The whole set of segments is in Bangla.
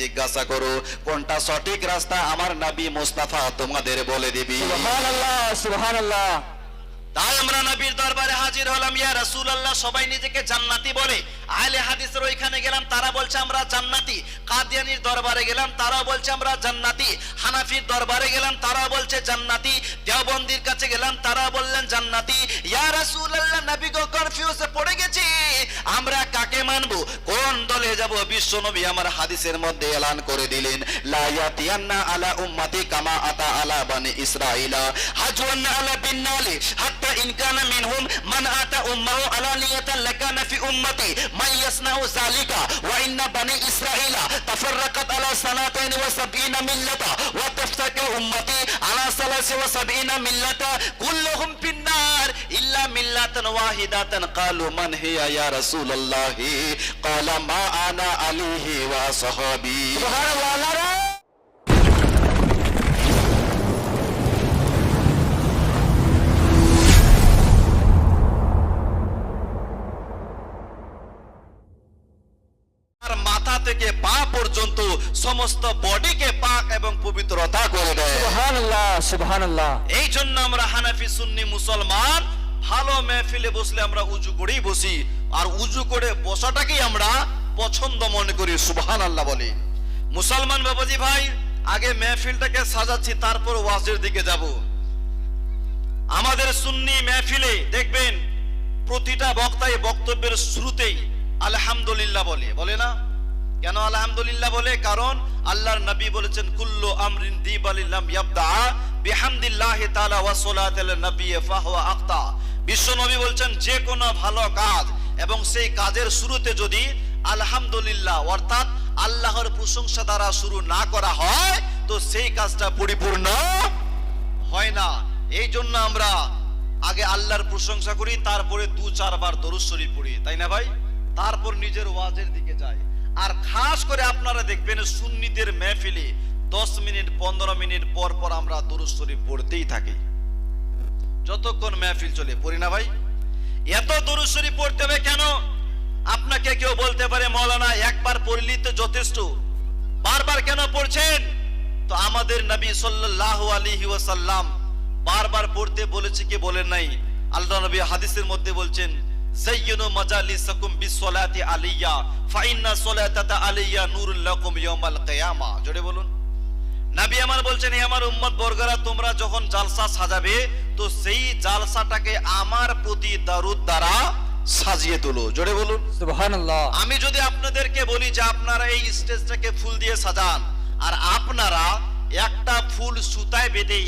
জিজ্ঞাসা করো কোনটা সঠিক রাস্তা? আমার নাবি মুস্তাফা তোমাদের বলে দিবি। সুবহানাল্লাহ সুবহানাল্লাহ। তাই আমরা নবীর দরবারে হাজির হলাম, ইয়া রাসূলুল্লাহ, সবাই নিজেকে জান্নাতি বলে। আহলে হাদিসের ওইখানে গেলাম, তারা বলছে আমরা জান্নাতি। কাদিয়ানির দরবারে গেলাম তারা বলছে আমরা জান্নাতি। হানাফির দরবারে গেলাম তারা বলছে জান্নাতি। দেওবন্দির কাছে গেলাম তারা বললেন জান্নাতি। ইয়া রাসূলুল্লাহ, নবী গো কনফিউজে পড়ে গেছি। আমরা কাকে মানবো? কোন দলে যাব? বিশ্ব নবী আমার হাদিসের মধ্যে এলান করে দিলেন, লা ইয়াতিয়ান্না আলা উম্মতি কামা আতা আলা বানি ইসরাইলা হাজওয়ান্না আলা বিন্নালি, হাত্তা ইন কানা মিনহুম মান আতা উম্মাহু আলানিয়াতান লাকানা ফি উম্মতি মান ইয়াসনাউ যালিকা ওয়া ইন্না বানি ইসরাইলা তাফাররাকাত আলা সানাতাইন ওয়া সাবঈনা মিল্লাতা ওয়া তাফতাকা উম্মতি আলা সালাসি ওয়া সাবঈনা মিল্লাতা কুল্লুহুম ফিন্নার ইল্লা মিল্লাতান ওয়াহিদাতান ক্বালু মান হিয়া ইয়া রাসূলুল্লাহ ক্বালা মা আনা আলিহি ওয়া সাহাবী সুবহানাল্লাহ সমস্ত বডিকে পাক এবং পবিত্রতা করে দেয়। সুবহানাল্লাহ সুবহানাল্লাহ। এই জন্য আমরা হানাফি সুন্নি মুসলমান ভালো মেহফিলে বসলে আমরা উজু করেই বসি। আর উজু করে বসাটাকেই আমরা পছন্দ মনে করি সুবহান আল্লাহ বলি। মুসলমান বাবাজি ভাই আগে মেহফিলটাকে সাজাচ্ছি তারপর ওয়াজের দিকে যাব। আমাদের সুন্নি মেহফিলে দেখবেন প্রতিটা বক্তাই বক্তব্যের শুরুতেই আলহামদুলিল্লাহ বলে। বলে না? কেন আলহামদুলিল্লাহ বলে? কারণ আল্লাহর নবী বলেছেন, কুল্লু আমরিন দিবালিল্লাম ইয়াবদা, বিহামদিল্লাহি তাআলা ওয়া সালাতাল নবী ফাহুয়া আক্তা বিশ্ব নবী বলছেন, যে কোনো ভালো কাজ এবং সেই কাজের শুরুতে যদি আলহামদুলিল্লাহ, অর্থাৎ আল্লাহর প্রশংসা দ্বারা শুরু না করা হয়, তো সেই কাজটা পরিপূর্ণ হয় না। এই জন্য আমরা আগে আল্লাহর প্রশংসা করি, তারপরে দু চারবার দরুদ শরীফ পড়ি। তাই না ভাই? তারপর নিজের ওয়াজের দিকে যাই। আর খাস করে আপনারা দেখবেন সুন্নিদের মেহফিলে দশ মিনিট, পনেরো মিনিট পর পর আমরা দরুদ শরীফ পড়তেই থাকি। যতক্ষণ মেহফিল চলে, পড়ি না ভাই? এত দরুদ শরীফ পড়তে হবে কেন? আপনাকে কেউ বলতে পারে, মৌলানা, একবার পড়লি তো যথেষ্ট। বারবার কেন পড়ছেন? তো আমাদের নবী সাল্লাল্লাহু আলাইহি ওয়াসাল্লাম বারবার পড়তে বলেছে কি বলেন নাই? আল্লাহ নবী হাদিসের মধ্যে বলছেন জাইয়িনু মাজালিসাকুম বিসসালাতি সালাতাতা নূরুল লাকুম ইয়াউমাল কিয়ামা জোরে বলুন। নবী আমার বলছেন হে আমার উম্মত বর্গরা তোমরা যখন জালসা সাজাবে তো সেই জালসাটাকে আমার প্রতি দারুদ দ্বারা সাজিয়ে তোলো। জোরে বলুন। সুবহানাল্লাহ। আমি যদি আপনাদেরকে বলি যে আপনারা এই স্টেজটাকে ফুল দিয়ে সাজান আর আপনারা একটা ফুল সুতায় বেঁধে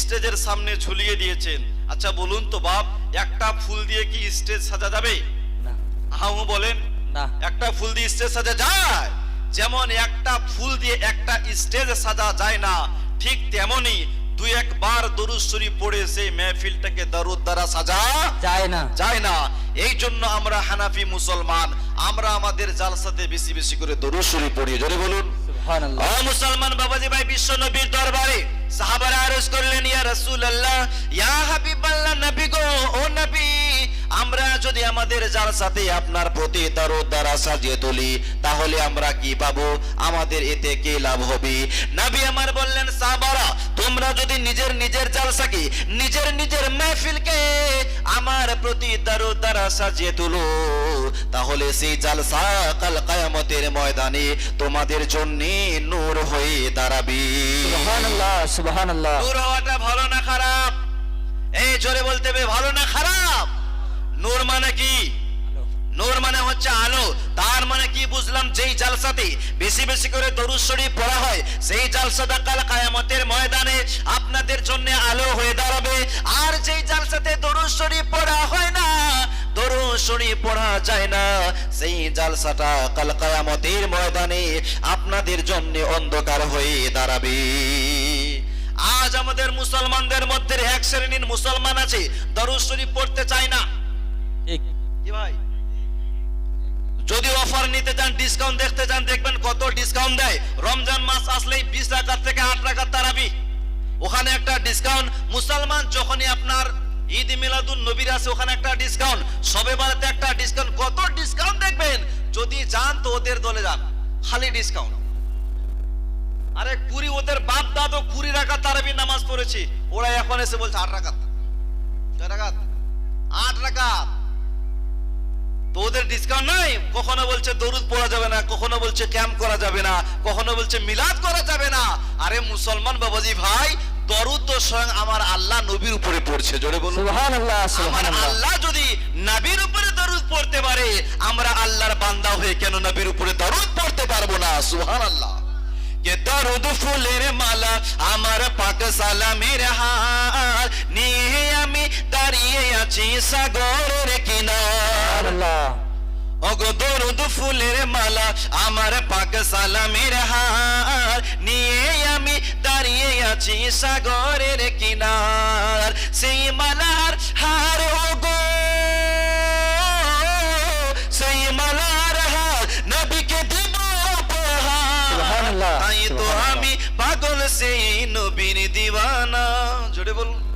স্টেজের সামনে ঝুলিয়ে দিয়েছেন আচ্ছা বলুন তো বাপ একটা ফুল দিয়ে কি স্টেজ সাজা যাবে? না। হাউ বলেন না। একটা ফুল দিয়ে স্টেজ সাজা যায়? যেমন একটা ফুল দিয়ে একটা স্টেজ সাজা যায় না ঠিক তেমনি দুই একবার দরুদ শরীফ পড়ে সেই মেহফিলটাকে দারুদ দ্বারা সাজা যায় না। যায় না। এই জন্য আমরা হানাফি মুসলমান আমরা আমাদের জালসাতে বেশি বেশি করে দরুদ শরীফ পড়ি জোরে বলুন। মুসলমান বাবাজি ভাই, বিশ্ব নবীর দরবারে সাহাবারা আরজ করলেন, ইয়া রাসূলুল্লাহ, ইয়া হাবিবাল্লাহ নবী গো, ও নবী। আমরা যদি আমাদের যার সাথে আপনার প্রতি দরুদ দ্বারা সাজিয়ে তুলি তাহলে আমরা কি পাবো? আমাদের এতে কি লাভ হবে? নবী আমার বললেন সাহাবারা তোমরা যদি নিজের নিজের জালসাকে নিজের নিজের মাহফিলকে আমার প্রতি দরুদ দ্বারা সাজিয়ে তুলো তাহলে সেই জালসা কাল কায়ামতের ময়দানে তোমাদের জন্য নূর হয়ে দাঁড়াবে। সুবহানাল্লাহ সুবহানাল্লাহ। নূর হওয়াটা ভালো না খারাপ? এই জোরে বলতে হবে ভালো না খারাপ? নূর মানে কি? নূর মানে হচ্ছে আলো। তার মানে কি বুঝলাম? যেই জালসাতে বেশি বেশি করে দরুদ শরীফ পড়া হয় সেই জালসাটা কাল কায়ামতের ময়দানে আপনাদের জন্য আলো হয়ে দাঁড়াবে। আর যেই জালসাতে দরুদ শরীফ পড়া হয় না দরুদ শরীফ পড়া যায় না। সেই জালসাটা কাল কায়ামতের ময়দানে আপনাদের জন্য অন্ধকার হয়ে দাঁড়াবে। আজ আমাদের মুসলমানদের মধ্যে এক শ্রেণির মুসলমান আছে দরুদ শরীফ পড়তে চায় না। কি ভাই। যদি অফার নিতে চান ডিসকাউন্ট দেখতে চান দেখবেন কত ডিসকাউন্ট দেয়। রমজান মাস আসলেই বিশ টাকার থেকে আট টাকার তারাবি। ওখানে একটা ডিসকাউন্ট মুসলমান যখনই আপনার ঈদ মিলাদুন নবীর আছে ওখানে একটা ডিসকাউন্ট সবে বাড়াতে একটা ডিসকাউন্ট কত ডিসকাউন্ট দেখবেন? যদি যান তো ওদের দলে যান। খালি ডিসকাউন্ট আরে কুড়ি ওদের বাপ দাদু কুড়ি রাকাত তারাবি নামাজ পড়েছে। ওরা এখন এসে বলছে আট রাকাত কয় রাকাত আট রাকাত তো ওদের ডিসকাউন্ট নাই? কখনো বলছে দরুদ পড়া যাবে না কখনো বলছে ক্যাম্প করা যাবে না কখনো বলছে মিলাদ করা যাবে না। আরে মুসলমান বাবাজি ভাই দরুদ তো স্বয়ং আমার আল্লাহ নবীর উপরে পড়ছে জোরে বলুন। সুবহানাল্লাহ সুবহানাল্লাহ। আল্লাহ যদি নবীর উপরে দরুদ পড়তে পারে আমরা আল্লাহর বান্দা হয়ে কেন নবীর উপরে দরুদ পড়তে পারব না? সুবহানাল্লাহ। কে দরুদ ফুলের মালা আমার পাক সালামের হার নিয়ে আমি দাঁড়িয়ে আছি সাগরের কিনার। সুবহানাল্লাহ। ওগো দরুদ ফুলের মালা আমার পাক সালামের হার। নিয়ে আমি দাঁড়িয়ে আছি সাগরের কিনার। সেই মালার হার ওগো। সেই মালার হার নবীকে দেব তাই তো আমি পাগল সেই নবীর দিওয়ানা। জোরে বলুন।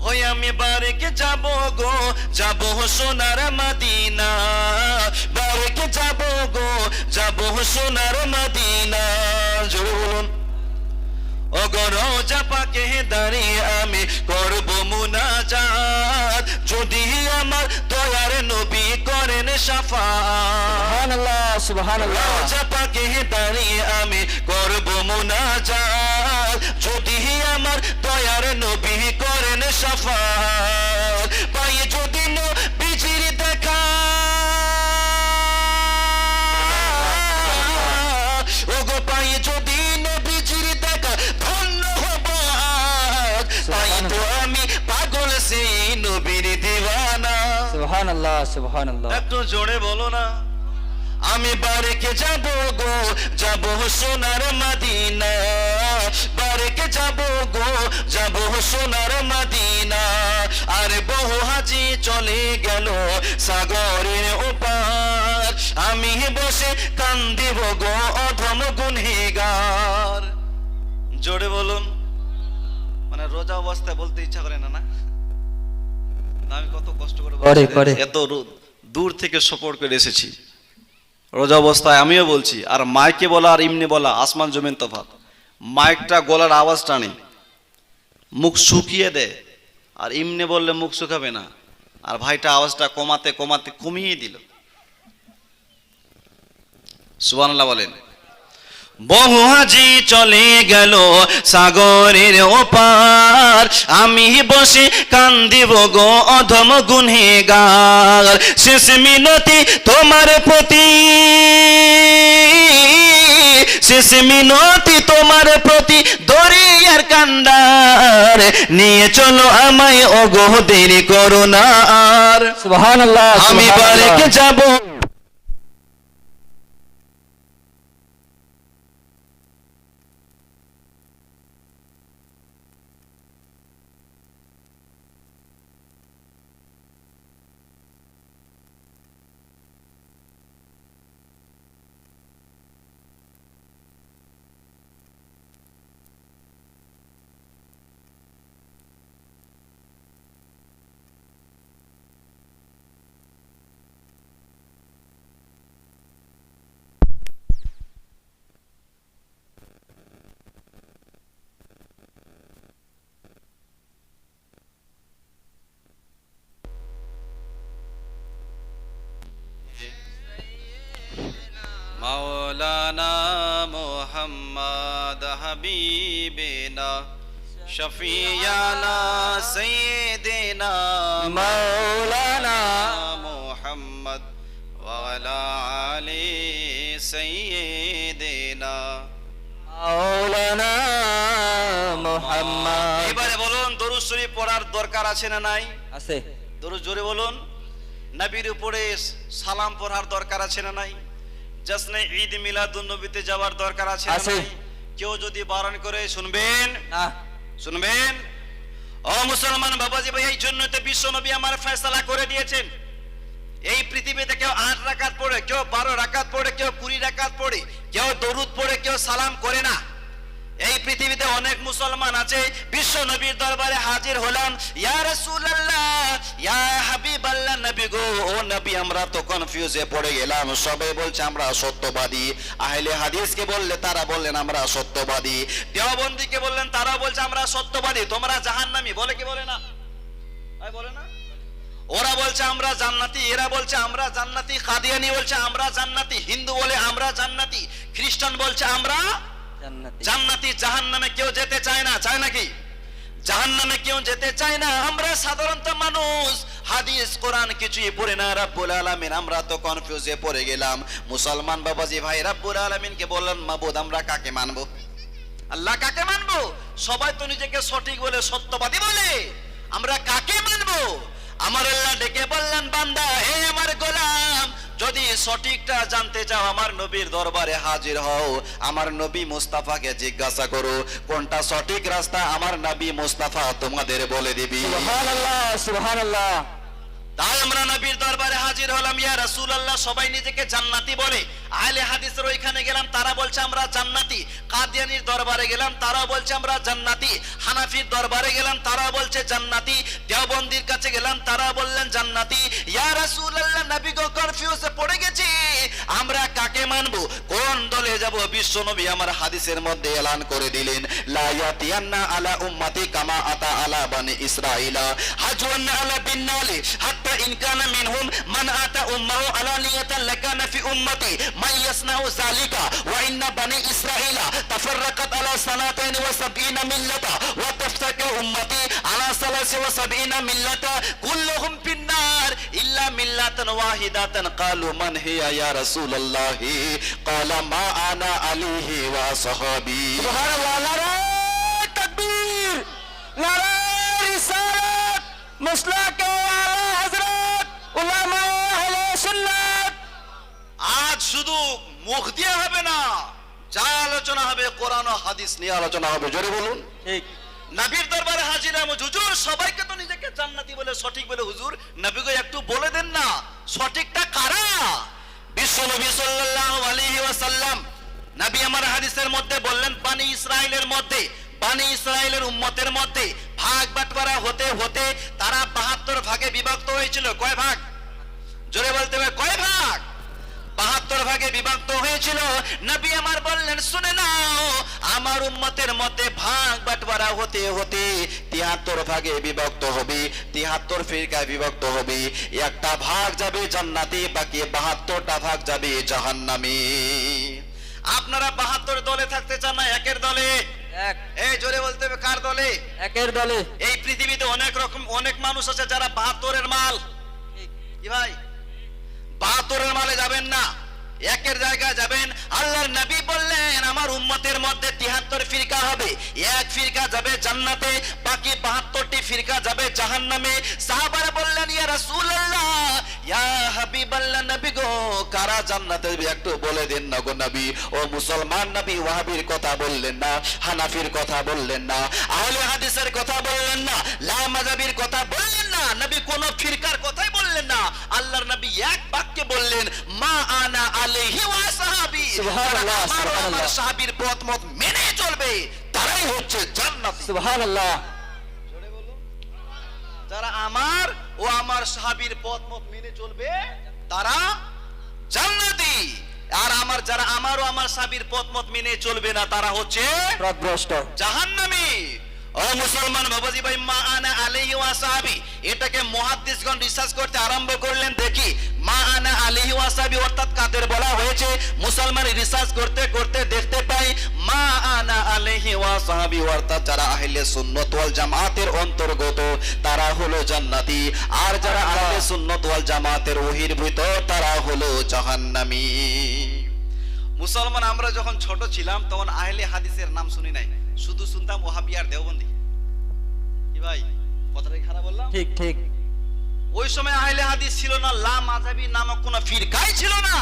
ওই আমি বারেকে যাব গো? যাব সোনার মাদিনা। বারেকে যাব গো? যাব সোনার মদিনা। জোরে বলুন। ও গো রোজা পাকে দাঁড়িয়ে আমি করব মুনাজাত। যদি আমার দয়ার নবী করেন শাফাত সুবহানাল্লাহ সুবহানাল্লাহ। রোজা পাকে দাঁড়িয়ে আমি করব মুনাজাত। যদি আমার দয়ার করেন পাই যদি বিজির দেখা। ওগো পাই যদি বিজির দেখা ধন্য হব তাই তো আমি পাগল সেই নবীর দিওয়ানা। সুবহানাল্লাহ সুবহানাল্লাহ। একটু জোরে বলো না। আমি বারেকে যাব গো যাব সোনার মদিনা। যাব গো যাব সোনার মদিনা। আর বহু হাজি চলে গেল সাগরের ওপার। আমি বসে কান্দিব গো অধম গুনহেগার জোরে বলুন। মানে রোজা অবস্থায় বলতে ইচ্ছা করে না না? আমি কত কষ্ট করে এত দূর থেকে সপোর্ট করে এসেছি। রোজা অবস্থায় আমিও বলছি আর মাইকে বলা আর ইমনে বলা আসমান জমিন তফাত মাইকটা গলার আওয়াজ টানে। মুখ শুকিয়ে দেয় আর ইমনে বললে মুখ শুকাবে না। আর ভাইটা আওয়াজটা কমাতে কমাতে কমিয়ে দিল। সুবহানাল্লাহ বলেন বহু হাজি চলে গেল সাগরের ওপার। আমি বসে কান্দিব গো অধম গুনহেগার শেষ মিনতি তোমার প্রতি। শেষ মিনতি তোমার প্রতি দরিয়ার কান্দার নিয়ে চলো আমায় অগো দেরি করো না আর। আমি। বারেকে যাব। মাওলানা মোহাম্মদ হাবিবিনা শফিয়ানা সৈয়দিনা মাওলানা মোহাম্মদ ওয়ালা আলি সৈয়দিনা। মাওলানা মুহাম্মদ। এবারে বলুন দরুদ শরীফ পড়ার দরকার আছে না নাই? আছে। দরুদ জোরে বলুন নবীর উপরে সালাম পড়ার দরকার আছে না নাই? জশ্নে ঈদ মিলাদুন্নবীতে যাওয়ার দরকার আছে আছে। কেউ যদি বারণ করে শুনবেন? না। শুনবেন? ও মুসলমান বাবাজি ভাই এই জন্য তো বিশ্ব নবী আমার ফয়সালা করে দিয়েছেন। এই পৃথিবীতে কেউ আট রাকাত পড়ে কেউ বারো রাকাত পড়ে কেউ কুড়ি রাকাত পড়ে কেউ দরুদ পড়ে কেউ সালাম করে না। এই পৃথিবীতে অনেক মুসলমান আছে, বিশ্ব নবীর দরবারে হাজির হলাম। ইয়া রাসূলুল্লাহ, ইয়া নবী গো, ও নবী, আমরা তো কনফিউজে পড়ে গেলাম। সবাই বলছে, আমরা সত্যবাদী। আহলে বললে, তারা বললেন, আমরা সত্যবাদী। বললেন তারা বলছে, আমরা সত্যবাদী। তোমরা জাহান্নামী, বলে কি বলে না? বলে না? ওরা বলছে, আমরা জান্নাতি। এরা বলছে, আমরা জান্নাতি। কাদিয়ানি বলছে, আমরা জান্নাতি। হিন্দু বলে, আমরা জান্নাতি। খ্রিস্টান বলছে, আমরা জান্নাতি। জান্নাতি জাহান্নামে কেউ যেতে চায় না, চায় নাকি? জাহান্নামে কেউ যেতে চায় না, আমরা সাধারণত মানুষ। হাদিস, কোরআন কিছুই পড়ে না, রাব্বুল আলামিন। আমরা তো কনফিউজে পড়ে গেলাম। মুসলমান বাবাজি ভাই, রাব্বুল আলামিনকে বললেন, মাবুদ, আমরা কাকে মানবো? আল্লাহ কাকে মানবো? সবাই তো নিজেকে সঠিক বলে, সত্যবাদী বলে। আমরা কাকে মানবো? আমার আল্লাহ ডেকে বললেন, বান্দা, হে আমার গোলাম, যদি সঠিকটা জানতে চাও, আমার নবীর দরবারে হাজির হও। আমার নবী মুস্তাফাকে জিজ্ঞাসা করো, কোনটা সঠিক রাস্তা? আমার নবী মুস্তাফা তোমাদের বলে দিবি। সুবহানাল্লাহ সুবহানাল্লাহ। তাই আমরা নবীর দরবারে হাজির হলাম, ইয়া রাসূলুল্লাহ, সবাই নিজেকে জান্নাতি বলে। আহলে হাদিসের ওইখানে গেলাম, তারা বলছে আমরা জান্নাতি। কাদিয়ানির দরবারে গেলাম তারা বলছে আমরা জান্নাতি। হানাফির দরবারে গেলাম তারা বলছে জান্নাতি। দেওবন্দির কাছে গেলাম তারা বললেন জান্নাতি। ইয়া রাসূলুল্লাহ, নবী গো কনফিউজে পড়ে গেছি। আমরা কাকে মানবো? কোন যাব, বিশ্ব নবী আমার হাদিসের মধ্যে এলান করে দিলেন লাইয়াতিয়ান্না আলা উম্মতি কামা আতা আলা বানি ইসরাইলা হাজওয়ান্না আলা বিন্নালি, হাত্তা ইন কানা মিনহুম মান আতা উম্মাহু আলানিয়াতান লাকানা ফি উম্মতি, মান ইয়াসনাউ যালিকা, ওয়া ইন্না বানি ইসরাইলা তাফাররাকাত আলা সানাতাইন ওয়া সাবঈনা মিল্লাতা, ওয়া তাফতাকু উম্মতি আলা সালাসি ওয়া সাবঈনা মিল্লাতা। কুল্লুহুম ফিন্নার ইল্লা মিল্লাতান ওয়াহিদাতান ক্বালু মান হিয়া ইয়া রাসূলুল্লাহ ক্বালা মা আনা আলাইহি ওয়া সাহাবী। সুবহানাল্লাহ নারায়ে তাকবীর নারায়ে রিসালাত মুসলাকে আলা হযরত উলামা আহলে সুন্নাত। আজ শুধু মুখ দিয়ে হবে না যা আলোচনা হবে কোরআন ও হাদিস নিয়ে আলোচনা হবে জোরে বলুন। ঠিক। নবীর দরবারে হাজির হুজুর সবাইকে তো জান্নাতি বলে, সঠিক বলে, হুজুর নবীকে একটু বলে দেন না, সঠিকটা কারা? বিশ্ব নবী সাল্লাল্লাহু আলাইহি ওয়াসাল্লাম, নবী আমার হাদিসের মধ্যে বললেন, বানি ইসরাইলের মধ্যে, বানি ইসরাইলের উম্মতের মধ্যে ভাগ বাটবারা হতে হতে তারা বাহাত্তর ভাগে বিভক্ত হয়েছিল। কয় ভাগ? জোরে বলতে হবে, কয় ভাগ? বাহাত্তর ভাগে বিভক্ত হয়েছিল। নবী আমার বললেন শুনে নাও আমার উম্মতের মধ্যে ভাগ বাটবারা হতে হতে তিয়াত্তর ভাগে বিভক্ত হবে তিয়াত্তর ফিরকায় বিভক্ত হবে। একটা ভাগ যাবে জান্নাতে বাকি বাহাত্তরটা ভাগ যাবে জাহান্নামে। আপনারা বাহাত্তর দলে থাকতে চান না একের দলে? এই জোরে বলতে হবে কার দলে? একের দলে। এই পৃথিবীতে অনেক রকম অনেক মানুষ আছে যারা বাহাত্তরের মাল। কি ভাই? বাহাত্তরের মালে যাবেন না। একের জায়গায় যাবেন। আল্লাহর নবী বললেন, আমার উম্মতের মধ্যে তিহাত্তর ফিরকা হবে। এক ফিরকা যাবে জান্নাতে, বাকি বাহাত্তরটি ফিরকা যাবে জাহান্নামে। সাহাবারা বললেন, ইয়া রাসূলুল্লাহ কারা জান্নাতে একটু বলে দিন না গো নবী? ও মুসলমান নবী ওয়াহাবির কথা বললেন না হানাফির কথা বললেন না আহলে হাদিসের কথা বললেন না লা মাযহাবির কথা বললেন না নবী কোন ফিরকার কথাই বললেন না। আল্লাহর নবী এক বাক্যে বললেন মা আনা আলাইহি ওয়া সাহাবি। সুবহানাল্লাহ, সুবহানাল্লাহ। সাহাবীর পথ মত মেনে চলবে তারাই হচ্ছে জান্নাতি। সুবহানাল্লাহ। যারা আমার ও আমার সাহাবীর পথ মত মেনে চলবে তারা জান্নাতি। আর আমার যারা আমার ও আমার সাহাবির পথ মত মেনে চলবে না তারা হচ্ছে জাহান্নামী। ও মুসলমান বাবাজি ভাই মা আনা আলাইহি ওয়া সাহাবি এটাকে মুহাদ্দিসগণ রিসার্চ করতে আরম্ভ করলেন দেখি মা আনা আলাইহি ওয়া সাহাবি অর্থাৎ কাদের বলা হয়েছে? মুসলমান রিসার্চ করতে করতে দেখতে পাই মা আনা আলাইহি ওয়া সাহাবি অর্থাৎ যারা আহলে সুন্নাত ওয়াল জামাতের অন্তর্গত তারা হলো জান্নাতি। আর যারা আহলে সুন্নাত ওয়াল জামাতের বহির্ভূত তারা হলো জাহান্নামী। মুসলমান আমরা যখন ছোট ছিলাম তখন আহলে হাদিসের নাম শুনি নাই। শুধু শুনতাম ওহাবি আর দেওবন্দি। কি ভাই কথাটা খারাপ বললাম? ঠিক ঠিক। ওই সময় আহলে হাদিস ছিল না লা মাযহাবি নামক কোন ফিরকাই ছিল না।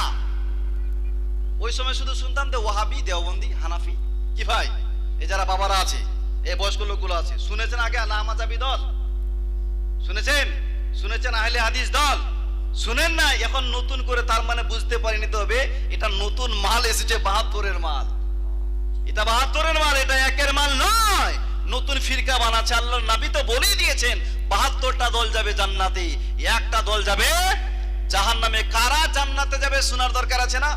ওই সময় শুধু শুনতাম যে ওয়াহাবি দেওবন্দি হানাফি। কি ভাই এই যারা বাবারা আছে এই বয়স্ক লোকগুলো আছে শুনেছেন আগে লা মাযহাবি দল? শুনেছেন? শুনেছেন আহলে হাদিস দল? শুনেন না এখন নতুন করে তার মানে বুঝতে পারিনি তবে এটা নতুন মাল এসেছে বাহাত্তরের মাল। এটা বাহাত্তরের মাল, এটা একের মাল নয়। নতুন ফিরকা বানাচ্ছে, আল্লাহর নাবি তো বলেই দিয়েছেন, বাহাত্তরটা দল যাবে জান্নাতে, একটা দল যাবে জাহান নামে কারা জান্নাতে যাবে, শোনার দরকার আছে না?